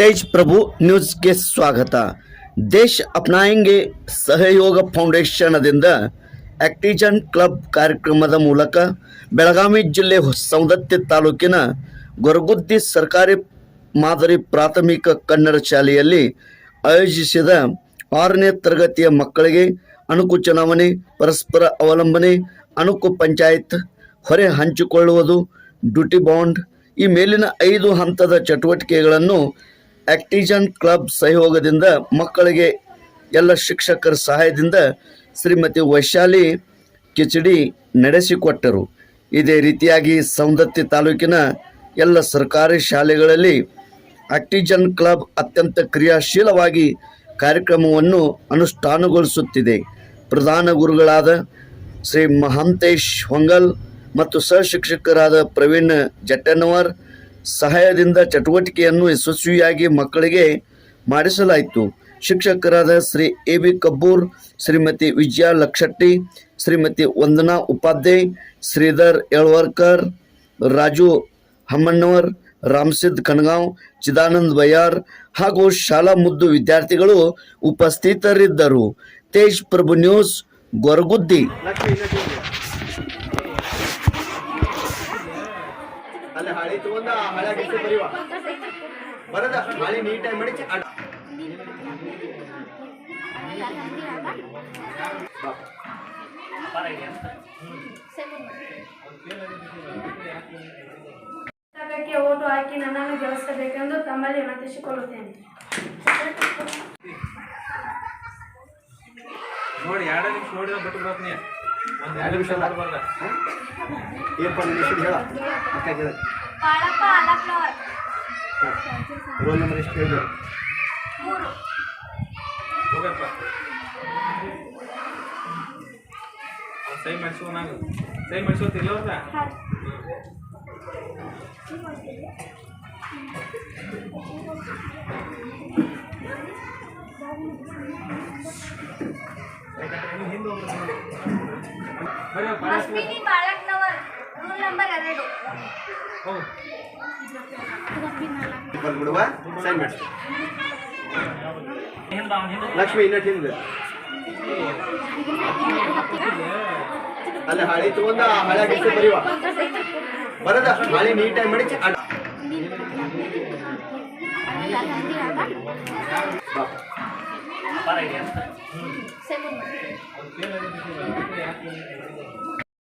ತೇಜ್ ಪ್ರಭು ನ್ಯೂಸ್ಗೆ ಸ್ವಾಗತ. ದೇಶ ಅಪ್ನಾಯಂಗೆ ಸಹಯೋಗ ಫೌಂಡೇಶನದಿಂದ ಆಕ್ಟಿಜನ್ ಕ್ಲಬ್ ಕಾರ್ಯಕ್ರಮದ ಮೂಲಕ ಬೆಳಗಾವಿ ಜಿಲ್ಲೆ ಸೌದತ್ತಿ ತಾಲೂಕಿನ ಗೊರಗುದ್ದಿ ಸರ್ಕಾರಿ ಮಾದರಿ ಪ್ರಾಥಮಿಕ ಕನ್ನಡ ಶಾಲೆಯಲ್ಲಿ ಆಯೋಜಿಸಿದ ಆರನೇ ತರಗತಿಯ ಮಕ್ಕಳಿಗೆ ಅಣುಕು ಚುನಾವಣೆ ಪರಸ್ಪರ ಅವಲಂಬನೆ, ಅಣುಕು ಪಂಚಾಯತ್ ಹೊರೆ ಹಂಚಿಕೊಳ್ಳುವುದು, ಡ್ಯೂಟಿ ಬಾಂಡ್ ಈ ಮೇಲಿನ ಐದು ಹಂತದ ಚಟುವಟಿಕೆಗಳನ್ನು ಆಕ್ಟಿಜನ್ ಕ್ಲಬ್ ಸಹಯೋಗದಿಂದ ಮಕ್ಕಳಿಗೆ ಎಲ್ಲ ಶಿಕ್ಷಕರ ಸಹಾಯದಿಂದ ಶ್ರೀಮತಿ ವೈಶಾಲಿ ಕಿಚಡಿ ನಡೆಸಿಕೊಟ್ಟರು. ಇದೇ ರೀತಿಯಾಗಿ ಸೌಂದತ್ತಿ ತಾಲೂಕಿನ ಎಲ್ಲ ಸರ್ಕಾರಿ ಶಾಲೆಗಳಲ್ಲಿ ಆಕ್ಟಿಜನ್ ಕ್ಲಬ್ ಅತ್ಯಂತ ಕ್ರಿಯಾಶೀಲವಾಗಿ ಕಾರ್ಯಕ್ರಮವನ್ನು ಅನುಷ್ಠಾನಗೊಳಿಸುತ್ತಿದೆ. ಪ್ರಧಾನ ಗುರುಗಳಾದ ಶ್ರೀ ಮಹಾಂತೇಶ್ ಹೊಂಗಲ್ ಮತ್ತು ಸಹಶಿಕ್ಷಕರಾದ ಪ್ರವೀಣ್ ಜಟ್ಟಣ್ಣವರ್ ಸಹಾಯದಿಂದ ಚಟುವಟಿಕೆಯನ್ನು ಯಶಸ್ವಿಯಾಗಿ ಮಕ್ಕಳಿಗೆ ಮಾಡಿಸಲಾಯಿತು. ಶಿಕ್ಷಕರಾದ ಶ್ರೀ ಎ ಬಿ ಕಬ್ಬೂರ್, ಶ್ರೀಮತಿ ವಿಜಯ ಲಕ್ಷಟ್ಟಿ, ಶ್ರೀಮತಿ ವಂದನಾ ಉಪಾಧ್ಯಾಯ್, ಶ್ರೀಧರ್ ಯಳ್ವರ್ಕರ್, ರಾಜು ಹಮ್ಮಣ್ಣವರ್, ರಾಮಸಿದ್ ಕಣಗಾಂವ್ ಚಿದಾನಂದ್ ಬಯಾರ್ ಹಾಗೂ ಶಾಲಾ ಮುದ್ದು ವಿದ್ಯಾರ್ಥಿಗಳು ಉಪಸ್ಥಿತರಿದ್ದರು. ತೇಜ್ ಪ್ರಭು ನ್ಯೂಸ್, ಗೊರಗುದ್ದಿ. ಹಾಳಿ ತಗೊಂಡ ಆ ಹಳೆ ಡಿಸಿ ಬರೀವ. ಬರದ ಹಾಳಿ ನೀಟಾಗಿ ಮಾಡಿ ಅಡ್- ಓಟು ಹಾಕಿ ನನ್ನನ್ನು ಗೆಲ್ಲಿಸಬೇಕೆಂದು ತಮ್ಮಲ್ಲಿ ವಿನಂತಿಸಿಕೊಳ್ಳುತ್ತೇನೆ. ನೋಡಿ ಎರಡು ನಿಮಿಷ ನೋಡಿದ್ರೆ ಬಿಟ್ಟು ಬರ್ತೀನಿ ಒಂದು ಎರಡು ನಿಮಿಷ ಅಕ್ಕ ಹೇಳ. ಬಾಳಪ್ಪ ಅಲಕ್ನವರ್. ರೋಲ್ ನಂಬರ್ ಎಷ್ಟು ಹೇಳಿದ್ರು ಮೂರು. ಹೋಗಪ್ಪ. ಸಹಿ ಮಾಡಿಸ್ಕೊ ನಾನು ಸಹಿ ಮಾಡಿಸ್ಕೊತಿಲ್ಲ ಅವ್ರ Thank ಅವ್ರ್ pass Ashwini Balaknavar roll number ಎರಡು ಹೋಗು ಬಂದ್ಬಿಡುವ ಸೈನ್ ಮಾಡಿಸಿ ಲಕ್ಷ್ಮಿ ಇನ್ನಟ್ ಹಿಂದೆ ಅಲ್ಲ ಹಾಳಿ ತಗೊಂಡ ಆ ಹಳೆ ಡಿಸಿ ಬರೀವ ಬರದ ಹಾಳಿ ನೀಟಾಗಿ ಮಾಡಿ ಅಡ್- ಬಾ.